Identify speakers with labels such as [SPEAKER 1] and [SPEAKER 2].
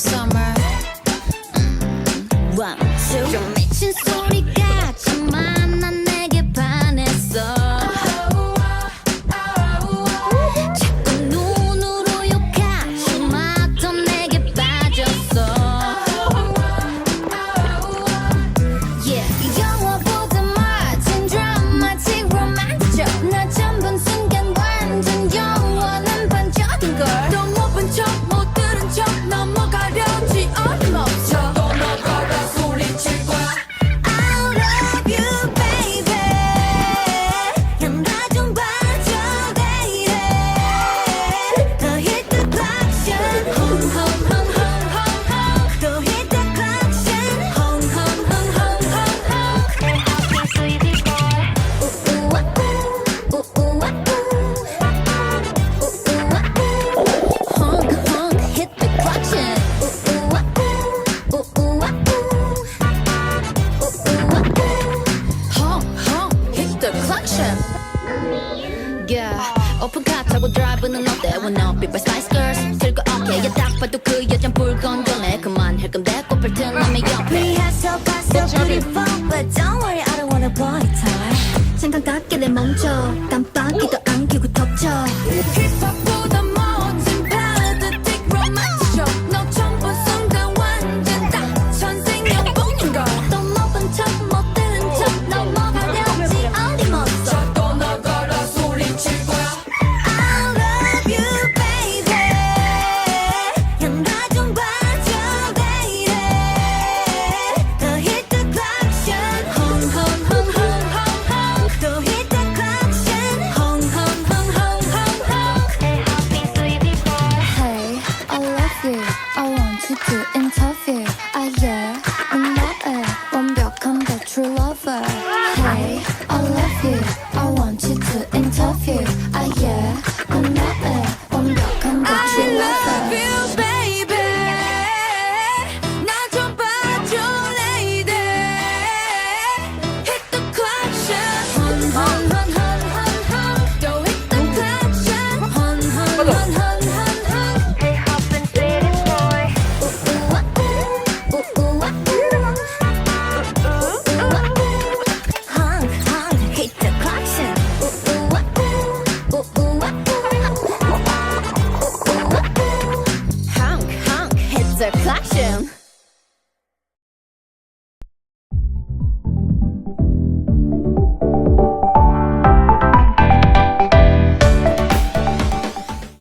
[SPEAKER 1] summer. Mm. One, two. yeah. 오픈카 타고 드라이브는 어때 wanna be by Spice Girls 들고 어깨에 딱 봐도 그 여잔 불건전해 그만할 건데 꽃필 튼 남의 옆에
[SPEAKER 2] We are so far so beautiful But don't worry I don't wanna boy time
[SPEAKER 1] 잠깐 깎게 내 멈춰 깜빡이도 안 켜고 덮쳐 Keep on Hey, I'll